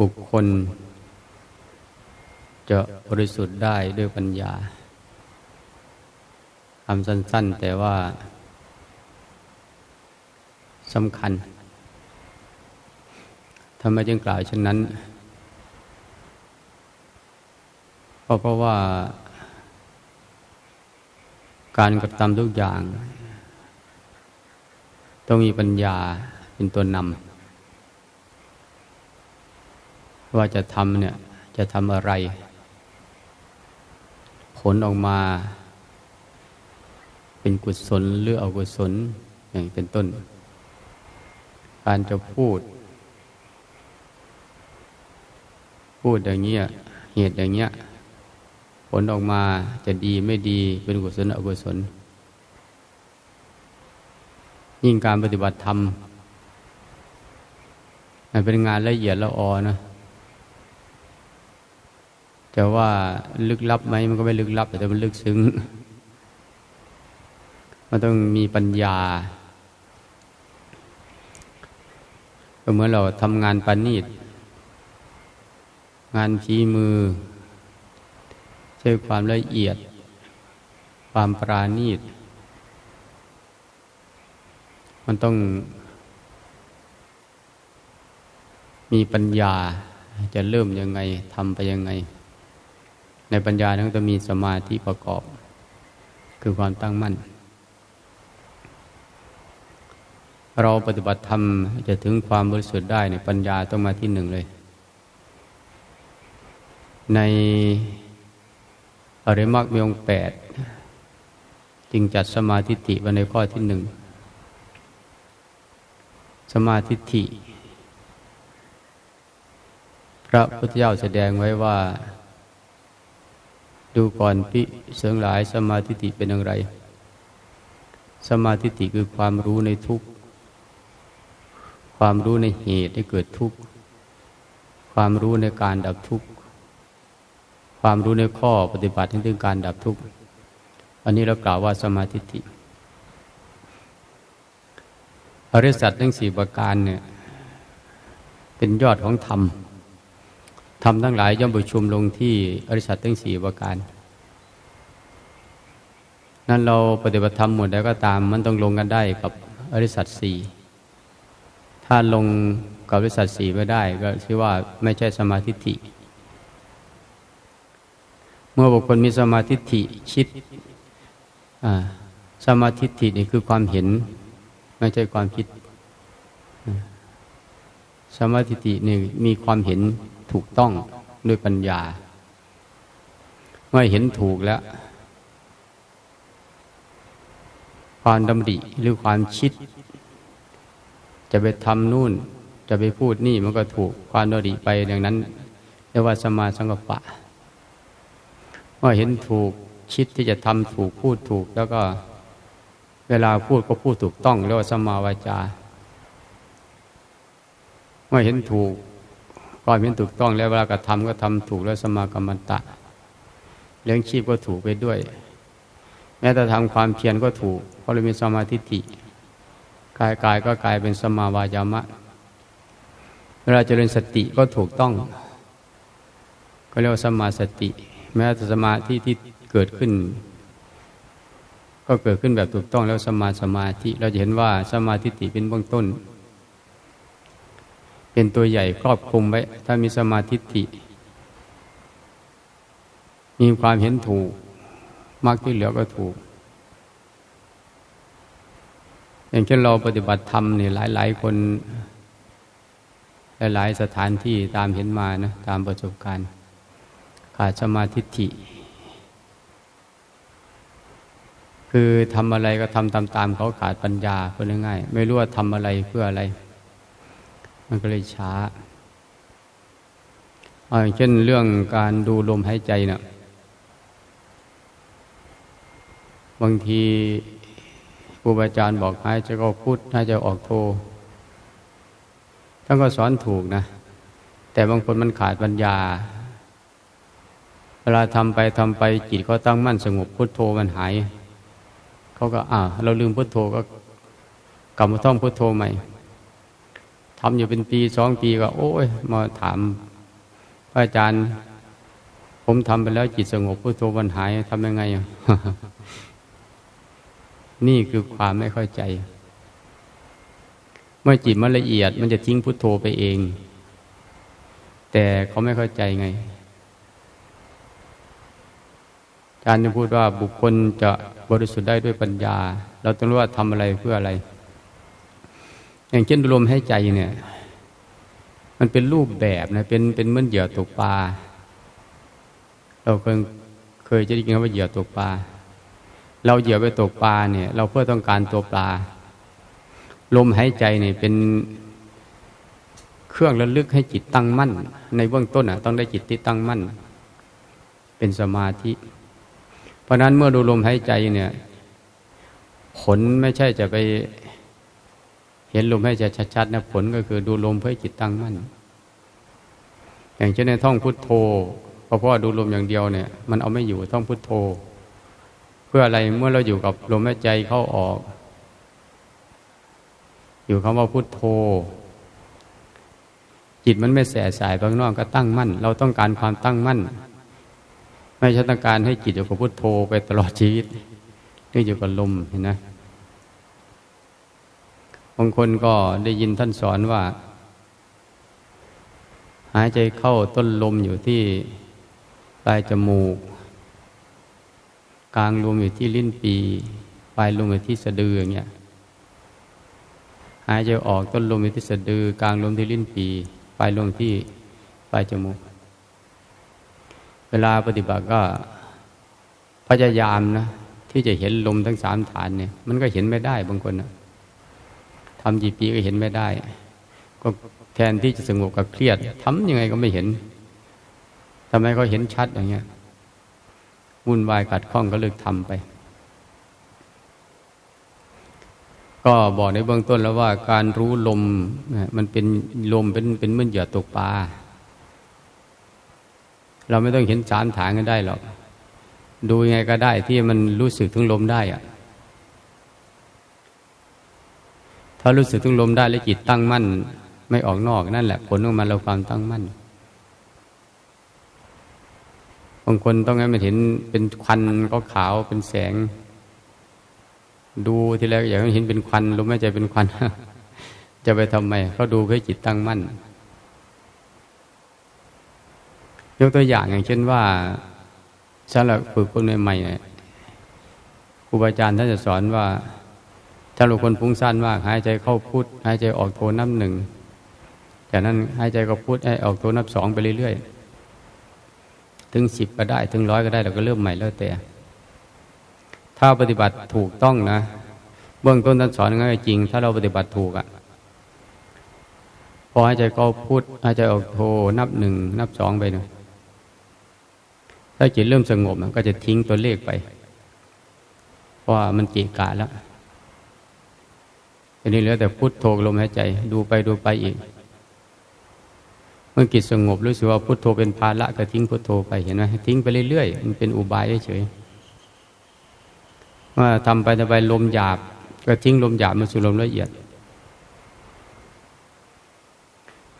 บุคคล จะบริสุทธิ์ได้ด้วยปัญญาคำสั้น ๆ แต่ว่าสำคัญทำไมจึงกล่าวเช่นนั้นเพราะเพราะว่า การกระทำทุกอย่าง ต้องมีปัญญาเป็นตัวนำ ว่าจะทำเนี่ยจะทำอะไร ผลออกมา เป็นกุศลหรืออกุศลอย่างเป็นต้น การจะพูด พูดอย่างเงี้ยเหตุอย่างเงี้ยผลออกมาจะดีไม่ดีเป็นกุศลอกุศล ยิ่งการปฏิบัติธรรมมันเป็นงานละเอียดละออนะ จะว่าลึกลับไหมมันก็ไม่ลึกลับ แต่มันลึกซึ้ง มันต้องมีปัญญาก็เหมือนเราทำงานปานีตงานฝีมือ ใช้ความละเอียด ความปราณีต มันต้องมีปัญญาจะเริ่มยังไงทำไปยังไง ในปัญญาต้องจะมีสมาธิประกอบ คือความตั้งมั่น เราปฏิบัติธรรมจะถึงความบริสุทธิ์ได้ในปัญญาต้องมาที่หนึ่งเลย ในอริมักมีองแปดจึงจัดสมาธิิไว้ในข้อที่หนึ่งสมาธิิพระพุทธเจ้าแสดงไว้ว่า ดูก่อนพิเสิงหลายสมาธิติเป็นอย่างไร สมาธิติคือความรู้ในทุกความรู้ในเหตุที่เกิดทุกข์ ความรู้ในการดับทุกข์ ความรู้ในข้อปฏิบัติถึงการดับทุกข์ อันนี้เรากล่าวว่าสมาธิิอริสัตทั้งสี่ประการเนี่ย เป็นยอดของธรรม ธรรมทั้งหลายย่อมประชุมลงที่อริสัตทั้งสี่ประการ นั้นเราปฏิบัติธรรมหมดแล้วก็ตาม มันต้องลงกันได้กับอริสัตสี่ถ้าลงกับอริสัตสี่ไม่ได้ก็ชื่อว่าไม่ใช่สมาธิิเมื่อบุคคลมีสมาธิิคิดสมาธิินี่คือความเห็น ไม่ใช่ความคิด สมาธิินี่มีความเห็น ถูกต้องด้วยปัญญา เมื่อเห็นถูกแล้ว ความดำริหรือความคิด จะไปทำนู่น จะไปพูดนี่มันก็ถูกความดำริไปดังนั้นเรียกว่าสมาสังกปะว่าเห็นถูกคิดที่จะทำถูกพูดถูก แล้วก็เวลาพูดก็พูดถูกต้องเรียกว่าสมาวาจาเมื่อเห็นถูก ก็เห็นถูกต้องแล้วเวลากระทำก็ทำถูกแล้วสมากรรมตะ เลี้ยงชีพก็ถูกไปด้วย แม้แต่ทำความเพียรก็ถูก เพราะเรามีสมาธิิกายกายก็กลายเป็นสมาวายามะ เวลาเจริญสติก็ถูกต้อง ก็เรียกว่าสมาสติ แม้แต่สมาธิที่เกิดขึ้น ก็เกิดขึ้นแบบถูกต้องแล้วสมาสมาธิ เราจะเห็นว่าสมาธิติเป็นเบื้องต้น เป็นตัวใหญ่ครอบคลุมไว้ ถ้ามีสมาธิิมีความเห็นถูกมากที่เหลือก็ถูก อย่างเช่นเราปฏิบัติธรรมนี่ยหลาย ๆ คน หลาย ๆ สถานที่ตามเห็นมานะตามประสบการณ์ ขาดสมาธิิคือทำอะไรก็ทำตามๆเขาขาดปัญญาเพื่อง่ายๆไม่รู้ว่าทำอะไรเพื่ออะไร มันก็เลยช้าอย่างเช่นเรื่องการดูลมหายใจเนะ่ะบางทีครูบาอาจารย์บอกให้จะก็พุทธให้จะออกโทท่านก็สอนถูกนะ แต่บางคนมันขาดปัญญา เวลาทำไปทำไปจิตเขาตั้งมั่นสงบพุทโธมันหาย เขาก็อ่าเราลืมพุทโธก็กลับมาท่องพุทโธใหม่ ทำอยู่เป็นปีสองปีก็ โอ้ยมาถามพระอาจารย์ ผมทำไปแล้วจิตสงบพุทโธบันหายทำยังไงนี่คือความไม่เข้าใจ เมื่อจิตมันละเอียด มันจะทิ้งพุทโธไปเอง แต่เขาไม่เข้าใจไงอาจารย์จะพูดว่าบุคคลจะบริสุทธิ์ได้ด้วยปัญญา เราต้องรู้ว่าทำอะไรเพื่ออะไร อย่างเช่นลมให้ใจเนี่ย มันเป็นรูปแบบนะเป็นเป็นเหมือนเหยื่อตกปลาเราเคยเคยจะได้ยินว่าเหยื่อตกปลาเราเหยื่อไปตกปลาเนี่ย เราเพื่อต้องการตัวปลา ลมหายใจเนี่ยเป็นเครื่องระลึกให้จิตตั้งมั่น ในเบื้องต้นอะ ต้องได้จิตที่ตั้งมั่น เป็นสมาธิ เพราะนั้นเมื่อดูลมหายใจเนี่ย ผลไม่ใช่จะไป เห็นลมให้ใจชัดๆนะผลก็คือดูลมเพื่อจิตตั้งมั่น อย่างเช่นในท่องพุทโธเพราะว่าดูลมอย่างเดียวเนี่ย มันเอาไม่อยู่ท่องพุทโธ เพื่ออะไรเมื่อเราอยู่กับลมหายใจเข้าออก อยู่คำว่าพุทโธ จิตมันไม่แสสายบางนอกก็ตั้งมั่น เราต้องการความตั้งมั่น ไม่ใช่ต้องการให้จิตอยู่กับพุทโธไปตลอดชีวิตนี่อยู่กับลมเห็นไหม บางคนก็ได้ยินท่านสอนว่า หายใจเข้าต้นลมอยู่ที่ปลายจมูก กลางลมอยู่ที่ลิ้นปี ปลายลมอยู่ที่สะดืออย่างเงี้ยหายใจออกต้นลมอยู่ที่สะดือ กลางลมที่ลิ้นปี ปลายลมที่ปลายจมูก เวลาปฏิบัติก็พยายามนะที่จะเห็นลมทั้งสามฐานเนี่ย มันก็เห็นไม่ได้บางคนนะ ทำกี่ปีก็เห็นไม่ได้ ก็แทนที่จะสงบกับเครียดทำยังไงก็ไม่เห็นทำไมเขาเห็นชัดอย่างเงี้ยวุ่นวายกัดข้องก็เลิกทำไป ก็บอกในเบื้องต้นแล้วว่าการรู้ลมมันเป็นลมเป็นเป็นเหมือนเหยื่อตกปลาเราไม่ต้องเห็นสามฐานกันได้หรอก ดูยังไงก็ได้ที่มันรู้สึกถึงลมได้อะ ถ้ารู้สึกถึงลมได้แล้วจิตตั้งมั่น ไม่ออกนอกนั่นแหละผลของมันเราความตั้งมั่นบางคนต้องให้มันเห็นเป็นควันก็ขาวเป็นแสง ดูทีแรกอยากให้เห็นเป็นควันลมไม่ใจเป็นควัน จะไปทำไมเขาดูเพื่อจิตตั้งมั่น ยกตัวอย่างอย่างเช่นว่าสำหรับฝึกคนใหม่ๆครูบาอาจารย์ท่านจะสอนว่า ถ้าเราคนฟุ้งซ่านมาก หายใจเข้าพุทหายใจออกโทนับหนึ่งจากนั้นหายใจก็พุทให้ออกโทนับสองไปเรื่อยๆ ถึงสิบก็ได้ ถึงร้อยก็ได้เราก็เริ่มใหม่แล้วแต่ ถ้าปฏิบัติถูกต้องนะ เบื้องต้นท่านสอนง่ายจริง ถ้าเราปฏิบัติถูกอะ่ะพอหายใจเข้าพุทหายใจออกโทนับหนึ่งนับสองไปเนาะถ้าจิตเริ่มสงบมันก็จะทิ้งตัวเลขไป เพราะมันเกะกะแล้ว ทีนี้เหลือแต่พุทโธลมหายใจ ดูไปดูไปอีก เมื่อจิตสงบรู้สึกว่าพุทโธเป็นภาระก็ทิ้งพุทโธไปเห็นไหมทิ้งไปเรื่อยๆมันเป็นอุบายเฉยว่าทำไปทำไปลมหยาบ ก็ทิ้งลมหยาบมาสู่ลมละเอียด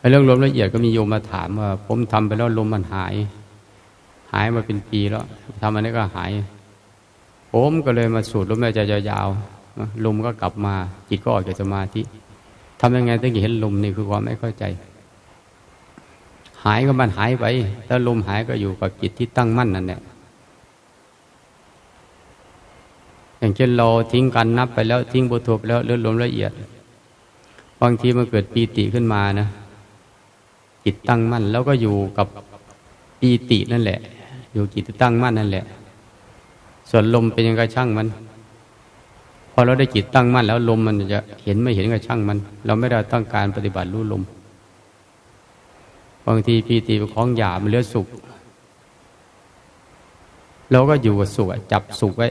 เรื่องลมละเอียดก็มีโยมมาถามว่า ผมทำไปแล้วลมมันหาย หายมาเป็นปีแล้วทำอันนี้ก็หาย ผมก็เลยมาสูดลมหายใจยาว ลมก็กลับมาจิตก็ออกจากสมาธิทำยังไงถึงจะเห็นลมนี่คือความไม่เข้าใจ หายก็มันหายไปถ้าลมหายก็อยู่กับจิตที่ตั้งมั่นนั่นแหละอย่างเช่นเราทิ้งการนับไปแล้วทิ้งบททบแล้วเลื่อนลมละเอียด บางทีมันเกิดปีติขึ้นมานะจิตตั้งมั่น แล้วก็อยู่กับปีตินั่นแหละ อยู่จิตตั้งมั่นนั่นแหละ ส่วนลมเป็นยังไงช่างมัน พอเราได้จิตตั้งมั่นแล้วลมมันจะเห็นไม่เห็นก็ช่างมัน เราไม่ได้ต้องการปฏิบัติรู้ลม บางทีปีติของหยาบมันเลือสุกเราก็อยู่กับสุขจับสุขไว้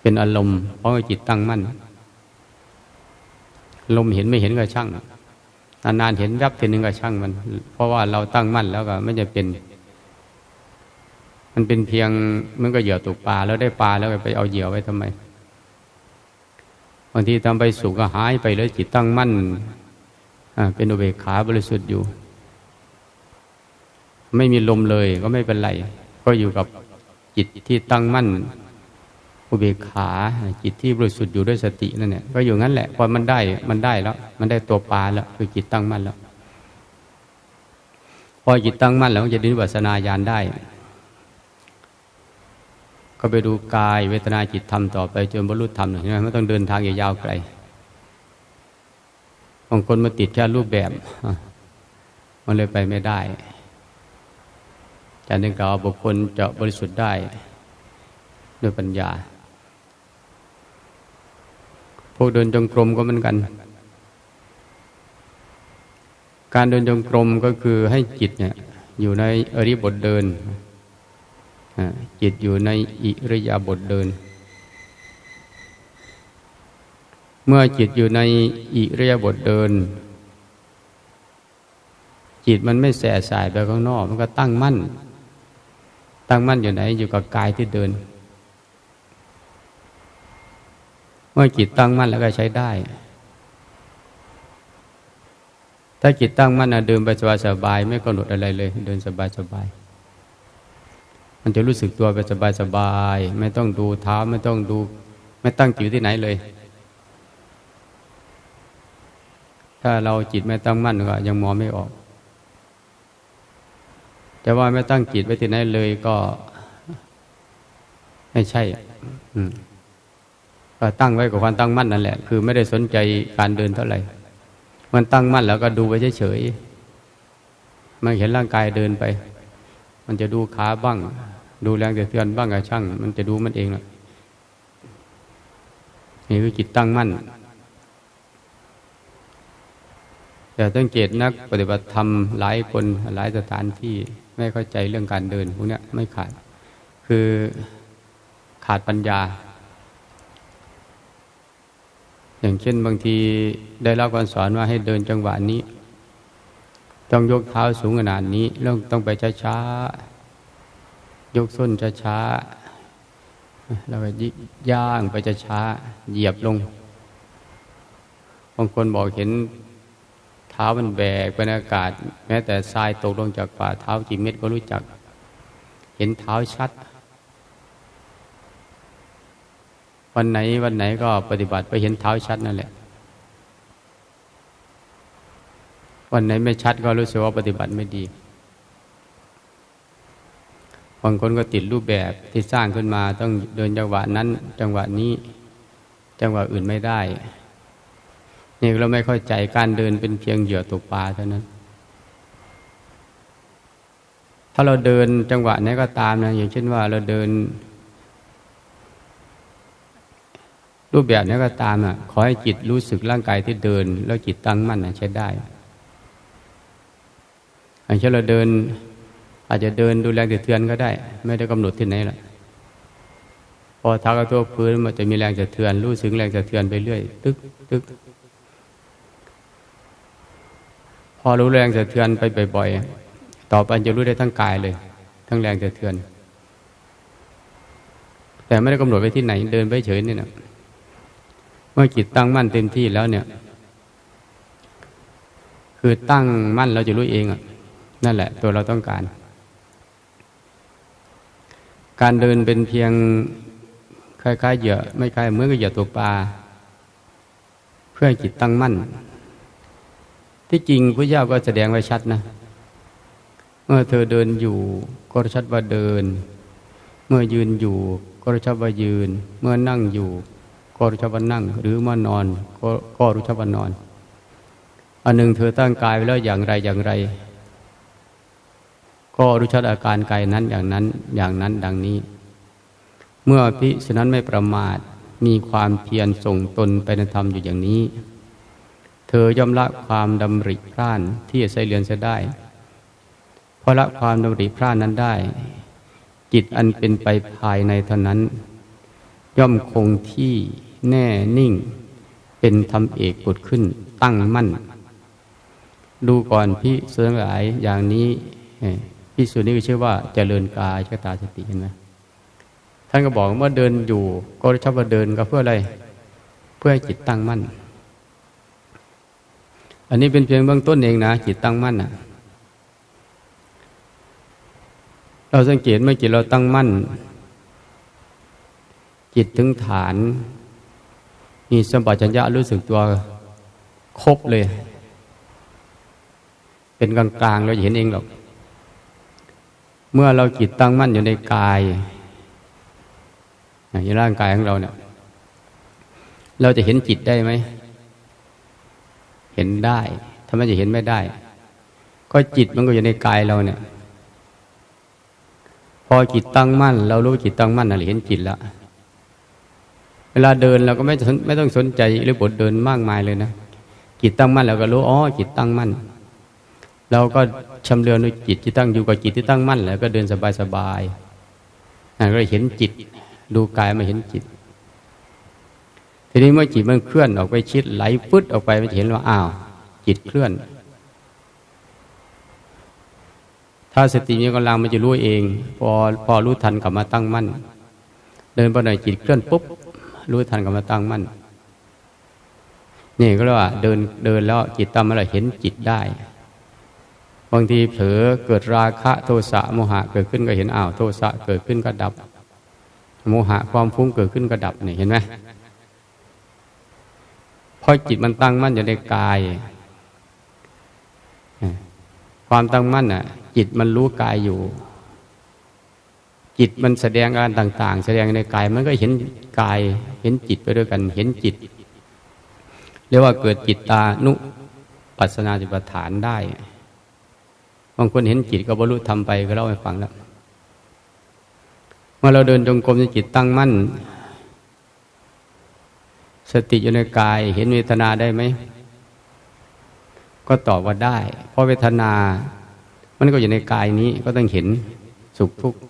เป็นอารมณ์เพราะจิตตั้งมั่นลมเห็นไม่เห็นก็ช่างนานๆเห็นรับทีนึงก็ช่างมัน เพราะว่าเราตั้งมั่นแล้วก็ไม่จะเป็น มันเป็นเพียงมันก็เหยื่อตกปลาแล้วได้ปลาแล้วไปเอาเหยื่อไว้ทำไมางทีทำไปสุกก็หายไปเลยจิตตั้งมั่นเป็นอุเบกขาบริสุทธิ์อยู่ ไม่มีลมเลยก็ไม่เป็นไร ก็อยู่กับจิตที่ตั้งมั่น อุเบกขาจิตที่บริสุทธิ์อยู่ด้วยสตินั่นเนี่ยก็อยู่งั้นแหละพอมันได้มันได้แล้ว มันได้ตัวปลาแล้วคือจิตตั้งมั่นแล้ว พอจิตตั้งมั่นแล้วจะดินวัสนาญาณได้ ก็ไปดูกายเวทนาจิตธรรมต่อไปจนบรรลุธรรมใช่ไหมไม่ต้องเดินทางยาวไกลบางคนมาติดแค่รูปแบบ มันเลยไปไม่ได้จารย์นึงกล่าวบุคคลจะบริสุทธิ์ได้ด้วยปัญญา พวกเดินจงกรมก็เหมือนกัน การเดินจงกรมก็คือให้จิตเนี่ยอยู่ในอริบทเดิน จิตอยู่ในอิริยาบถเดิน เมื่อจิตอยู่ในอิรียาบทเดิน จิตมันไม่แสสายไปข้างนอก มันก็ตั้งมั่น ตั้งมั่นอยู่ไหนอยู่กับกายที่เดิน เมื่อจิตตั้งมั่นแล้วก็ใช้ได้ถ้าจิตตั้งมั่นนะเดินไปสบายสบายไม่กำหนดอะไรเลย เดินสบายสบาย มันจะรู้สึกตัวไปสบายสบายไม่ต้องดูเท้าไม่ต้องดู ไม่ตั้งจิตที่ไหนเลย ถ้าเราจิตไม่ตั้งมั่นก็ยังมองไม่ออก แต่ว่าไม่ตั้งจิตไว้ที่ไหนเลยก็ ไม่ใช่ก็ตั้งไว้กับความตั้งมั่นนั่นแหละ คือไม่ได้สนใจการเดินเท่าไหร่มันตั้งมั่นแล้วก็ดูไปเฉยๆมันเห็นร่างกายเดินไป มันจะดูขาบ้าง ดูแรงเตือนบ้างกับช่าง มันจะดูมันเองนะนี่คือจิตตั้งมั่น แต่สังเกตนักปฏิบัติธรรมหลายคนหลายสถานที่ไม่เข้าใจเรื่องการเดินพวกนี้ไม่ขาด คือขาดปัญญา อย่างเช่นบางทีได้รับการสอนว่าให้เดินจังหวะนี้ ต้องยกเท้าสูงขนาดนี้แล้วต้องไปช้าๆ ยกส้นช้าๆแล้วก็ย่างไปช้าๆเหยียบลง บางคนบอกเห็นเท้ามันแบกเป็นอากาศ แม้แต่ทรายตกลงจากฝ่าเท้ากี่เม็ดก็รู้จัก เห็นเท้าชัด วันไหนวันไหนก็ปฏิบัติไปเห็นเท้าชัดนั่นแหละ วันไหนไม่ชัดก็รู้สึกว่าปฏิบัติไม่ดีางคนก็ติดรูปแบบที่สร้างขึ้นมาต้องเดินจังหวะนั้น จังหวะนี้จังหวะอื่นไม่ได้ นี่เราไม่เข้าใจการเดินเป็นเพียงเหยื่อตกปลาเท่านั้น ถ้าเราเดินจังหวะไหนก็ตามนะอย่างเช่นว่าเราเดิน รูปแบบนี้ก็ตามอะขอให้จิตรู้สึกร่างกายที่เดิน แล้วจิตตั้งมั่นใช้ได้อย่างเช่นเราเดิน อาจจะเดินดูแรงเตือนก็ได้ ไม่ได้กำหนดที่ไหนแหละพอเท้ากระตัวพื้นมันจะมีแรงสะเทือน รู้สึกแรงสะเทือนไปเรื่อย ตึกตึกพอรู้แรงสะเทือนไปบ่อยๆ ต่อไปจะรู้ได้ทั้งกายเลย ทั้งแรงสะเทือน แต่ไม่ได้กำหนดไว้ที่ไหน เดินไปเฉยนี่นะเมื่อจิตตั้งมั่นเต็มที่แล้วเนี่ย คือตั้งมั่นเราจะรู้เองอะ นั่นแหละ ตัวเราต้องการ การเดินเป็นเพียงคล้ายๆเหยื่อไม่คล้ายเหมือนกับเหยื่อตัวปลาเพื่อจิตตั้งมั่น ที่จริงพระเจ้าก็แสดงไว้ชัดนะ เมื่อเธอเดินอยู่ก็ชัดว่าเดิน เมื่อยืนอยู่ก็รชัดว่ายืน เมื่อนั่งอยู่ก็รู้ชัดว่านั่ง หรือเมื่อนอนก็ก็รู้ชัดว่านอนอันหนึ่งเธอตั้งกายไว้แล้วอย่างไรอย่างไร ก็รู้ชัดอาการกายนั้นอย่างนั้นอย่างนั้นดังนี้ เมื่อพิสนั้นไม่ประมาทมีความเพียรส่งตนไปในธรรมอยู่อย่างนี้ เธอย่อมละความดำริพร่านที่จะใส่เรือนเสียได้เพราะละความดำริพร่านนั้นได้ จิตอันเป็นไปภายในเท่านั้น ย่อมคงที่แน่นิ่ง เป็นธรรมเอกปุดขึ้นตั้งมั่น ดูก่อนพี่เสื่อหลายอย่างนี้ พี่สุนี้ก็ชื่อว่าเจริญกายชตาสติเห็นไหมท่านก็บอกว่าเดินอยู่ก็ชอบว่าเดินก็เพื่ออะไร เพื่อให้จิตตั้งมั่น อันนี้เป็นเพียงเบื้องต้นเองนะ จิตตั้งมั่นนะเราสังเกตเมื่อจิตเราตั้งมั่น จิตถึงฐาน มีสมบัติจัญญะรู้สึกตัวครบเลย เป็นกลางๆเราเห็นเองหรอก เมื่อเราจิตตั้งมั่นอยู่ในกายในร่างกายของเราเนี่ย เราจะเห็นจิตได้ไหม เห็นได้ทำไมจะเห็นไม่ได้ ก็จิตมันก็อยู่ในกายเราเนี่ย พอจิตตั้งมั่น เรารู้จิตตั้งมั่นเราเห็นจิตแล้วเวลาเดินเราก็ไม่ไม่ต้องสนใจหรือบทเดินมากมายเลยนะจิตตั้งมั่นเราก็รู้อ๋อจิตตั้งมั่น เราก็ ชำเลืองด้วยจิตที่ตั้งอยู่กับจิตที่ตั้งมั่น แล้วก็เดินสบายๆนั่นก็เห็นจิต ดูกายมาเห็นจิต ทีนี้เมื่อจิตมันเคลื่อนออกไปชิดไหลพุดออกไปมันเห็นว่าอ้าว จิตเคลื่อน ถ้าสติมีกำลังมันจะรู้เอง พอพอรู้ทันกลับมาตั้งมั่น เดินไปหน่อยจิตเคลื่อนปุ๊บรู้ทันกลับมาตั้งมั่นนี่ก็เรียกว่าเดินเดินแล้วจิตตามอะไรเห็นจิตได้ บางทีเผลอเกิดราคะโทสะโมหะเกิดขึ้นก็เห็นอ้าวโทสะเกิดขึ้นก็ดับ โมหะความฟุ้งเกิดขึ้นก็ดับนี่เห็นไหมเพราะจิตมันตั้งมั่นอยู่ในกาย ความตั้งมั่นอะ จิตมันรู้กายอยู่ จิตมันแสดงการต่าง ๆ แสดงในกายมันก็เห็นกาย เห็นจิตไปด้วยกัน เห็นจิต เรียกว่าเกิดจิตตานุปัสนาจิปฐานได้ บางคนเห็นจิตก็บรรลุธรรมไปก็เล่าให้ฟังแล้วเมื่อเราเดินจงกรมจิตตั้งมั่น สติอยู่ในกายเห็นเวทนาได้ไหม ก็ตอบว่าได้ เพราะเวทนา มันก็อยู่ในกายนี้ก็ต้องเห็นสุขทุกข์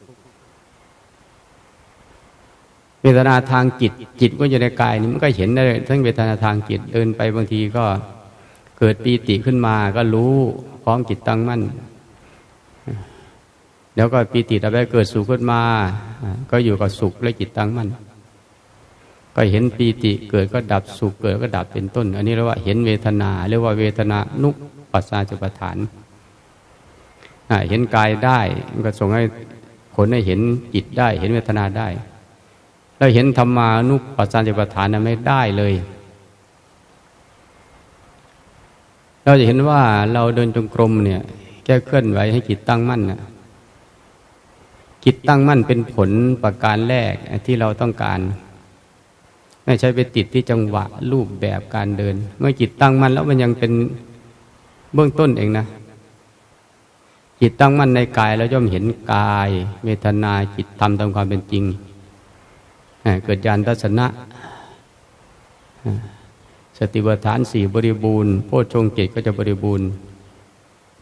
เวทนาทางจิตจิตก็อยู่ในกายนี้มันก็เห็นได้ทั้งเวทนาทางจิตเดินไปบางทีก็เกิดปีติขึ้นมาก็รู้พร้อมจิตตั้งมั่น แล้วก็ปีติอะไรเกิดสุขขึ้นมา ก็อยู่กับสุขและจิตตั้งมั่นก็เห็นปีติเกิดก็ดับสุขเกิดก็ดับเป็นต้น อันนี้เรียกว่าเห็นเวทนาเรียกว่าเวทนานุปัสสาจุปฐานเห็นกายได้มันก็ส่งให้ผลให้เห็นจิตได้ เห็นเวทนาได้ แล้วเห็นธรรมานุปัสสาจุปฐานนั้นไม่ได้เลย เราจะเห็นว่าเราเดินจงกรมเนี่ย แก้เคลื่อนไหวให้จิตตั้งมั่นนะจิตตั้งมั่นเป็นผลประการแรกที่เราต้องการ ไม่ใช่ไปติดที่จังหวะรูปแบบการเดิน เมื่อจิตตั้งมั่นแล้วมันยังเป็นเบื้องต้นเองนะ จิตตั้งมั่นในกายแล้วย่อมเห็นกายเวทนาจิตทำตามความเป็นจริงเกิดญาณทัศนะสติปัฏฐานสี่บริบูรณ์โพชฌงเกตก็จะบริบูรณ์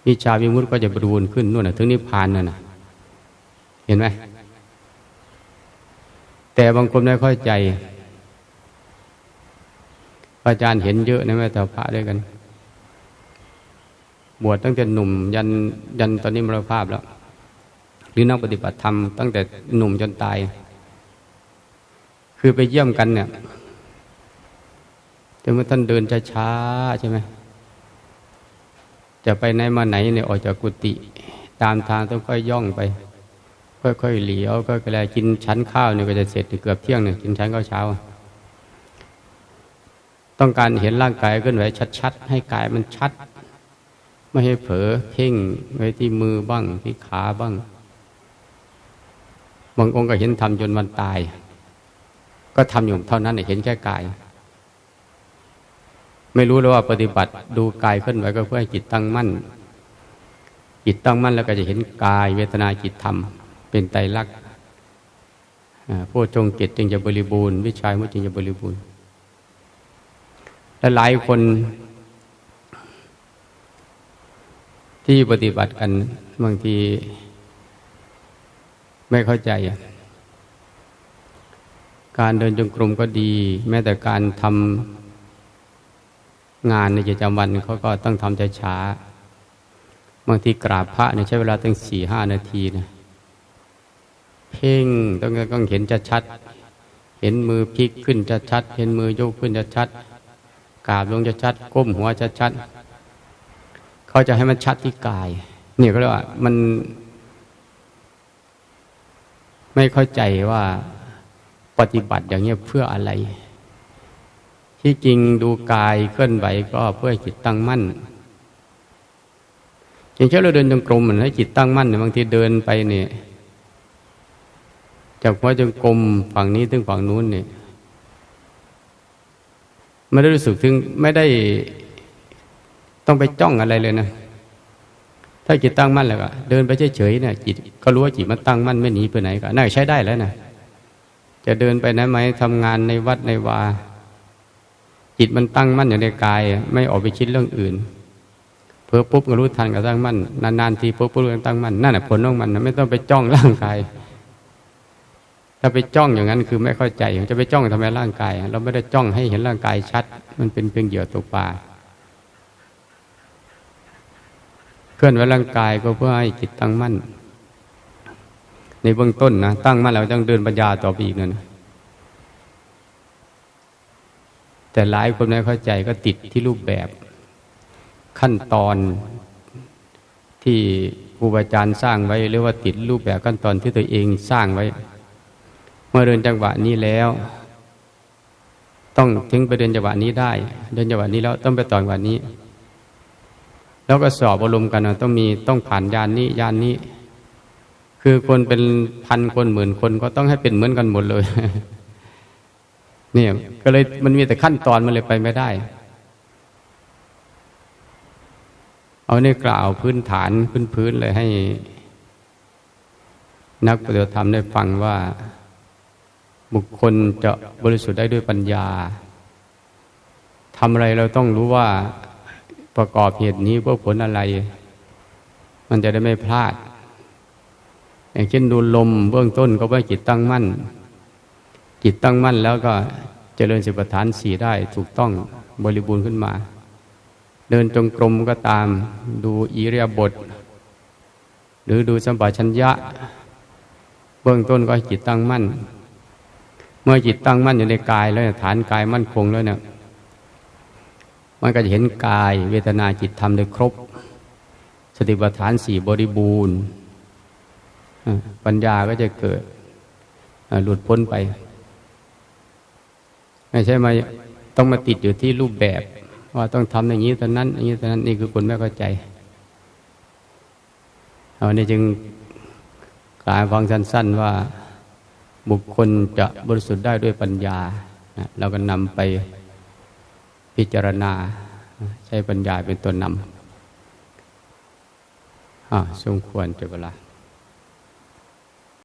วิชาวิมุตติก็จะบริบูรณ์ขึ้นนู่นนะถึงนิพพานนั่นนะเห็นไหมแต่บางคนไม่ค่อยใจ อาจารย์เห็นเยอะนะแม่แต่พระด้วยกัน บวชตั้งแต่หนุ่ม ยันยันตอนนี้มรณภาพแล้ว หรือนักปฏิบัติธรรมตั้งแต่หนุ่มจนตาย คือไปเยี่ยมกันเนี่ยแต่เมื่อท่านเดินช้าๆใช่ไหม จะไปไหนมาไหนเนี่ยออกจากกุฏิตามทางต้องค่อยย่องไป ค่อยๆเหลียวก็แลกินชั้นข้าวเนี่ยก็จะเสร็จเกือบเที่ยงเนี่ยกินชั้นข้าวเช้า ต้องการเห็นร่างกายเคลื่อนไหวชัดๆ ให้กายมันชัด ไม่ให้เผลอเพ่งไว้ที่มือบ้างที่ขาบ้าง บางองค์ก็เห็นทำจนมันตาย ก็ทำอยู่เท่านั้นเห็นแค่กาย ไม่รู้เลยว่าปฏิบัติดูกายเคลื่อนไหวก็เพื่อให้จิตตั้งมั่น จิตตั้งมั่นแล้วก็จะเห็นกายเวทนาจิตธรรม เป็นไตรลักษณ์ผู้ชงเกตจึงจะบริบูรณ์ วิชายมุจึงจะบริบูรณ์และหลายคนที่ปฏิบัติกันบางทีไม่เข้าใจ การเดินจงกรมก็ดี แม้แต่การทำ งานในกิจำวัตรเขาก็ต้องทำช้าบางทีกราบพระเนี่ยใช้เวลาตั้งสี่ห้านาทีนะเพ่งต้องต้องเห็นจะชัดเห็นมือพลิกขึ้นจะชัดเห็นมือยกขึ้นจะชัดกราบลงจะชัดก้มหัวจะชัดเขาจะให้มันชัดที่กายเนี่ยก็เรียกว่ามันไม่เข้าใจว่าปฏิบัติอย่างเงี้ยเพื่ออะไร ที่จริงดูกายเคลื่อนไหวก็เพื่อจิตตั้งมั่น อย่างเช่นเราเดินจงกรมเหมันให้จิตตั้งมั่นเนี่ยบางทีเดินไปเนี่ยจากหัวจงกรมฝั่งนี้ถึงฝั่งนู้นเนี่ยไม่ได้รู้สึกถึงไม่ได้ต้องไปจ้องอะไรเลยนะ ถ้าจิตตั้งมั่นแล้วก็เดินไปเฉยๆเนี่ยจิตก็รู้ว่าจิตมันตั้งมั่นไม่หนีไปไหนก็น่าใช้ได้แล้วนะจะเดินไปไหนไหมทำงานในวัดในวา จิตมันตั้งมั่นอยู่ในกาย ไม่ออกไปคิดเรื่องอื่น เพิ่ปุ๊บก็รู้ทันกับตั้งมั่นนานๆทีปุ๊บปุ๊บรู้ตั้งมั่นนั่นแหละผลของมันไม่ต้องไปจ้องร่างกาย ถ้าไปจ้องอย่างนั้นคือไม่เข้าใจจะไปจ้องทำไมร่างกาย เราไม่ได้จ้องให้เห็นร่างกายชัด มันเป็นเพียงเหยื่อตกปลาเคลื่อนไหวร่างกายก็เพื่อให้จิตตั้งมั่น ในเบื้องต้นนะตั้งมั่นเราต้องเดินปัญญาต่อไปอีกนะ แต่หลายคนไม่เข้าใจก็ติดที่รูปแบบขั้นตอนที่ครูบาอาจารย์สร้างไว้หรือว่าติดรูปแบบขั้นตอนที่ตัวเองสร้างไว้ เมื่อเดินจังหวะนี้แล้ว ต้องถึงไปเดินจังหวะนี้ได้ เดินจังหวะนี้แล้วต้องไปต่อจังหวะนี้ แล้วก็สอบอารมณ์กันต้องมีต้องผ่านยานนี้ยานนี้ คือคนเป็นพันคนหมื่นคนก็ต้องให้เป็นเหมือนกันหมดเลย เนี่ยก็เลยมันมีแต่ขั้นตอนมันเลยไปไม่ได้ เอาในกล่าวพื้นฐานพื้นพื้นเลยให้ นักปฏิบัติธรรมได้ฟังว่า บุคคลจะบริสุทธิ์ได้ด้วยปัญญาทำอะไรเราต้องรู้ว่าประกอบเหตุนี้เพื่อผลอะไร มันจะได้ไม่พลาด อย่างเช่นดูลมเบื้องต้นก็ว่าจิตตั้งมั่น จิตตั้งมั่นแล้วก็เจริญสิบฐานสี่ได้ถูกต้องบริบูรณ์ขึ้นมา เดินจงกรมก็ตามดูอิเรียบทหรือดูสัมปชัญญะ เบื้องต้นก็จิตตั้งมั่น เมื่อจิตตั้งมั่นอยู่ในกายแล้วฐานกายมั่นคงแล้วเนี่ยมันก็จะเห็นกายเวทนาจิตธรรมได้ครบ สติปัฏฐานสี่บริบูรณ์ปัญญาก็จะเกิดหลุดพ้นไป ไม่ใช่มาต้องมาติดอยู่ที่รูปแบบ ว่าต้องทำอย่างนี้ตอนนั้น อย่างนี้ตอนนั้นนี่คือคนไม่เข้าใจเอานี่จึงกลายฟังสั้น ๆว่าบุคคลจะบริสุทธิ์ได้ด้วยปัญญาเราก็นำไปพิจารณา ใช้ปัญญาเป็นตัวนำอ่าสมควรจะเวลา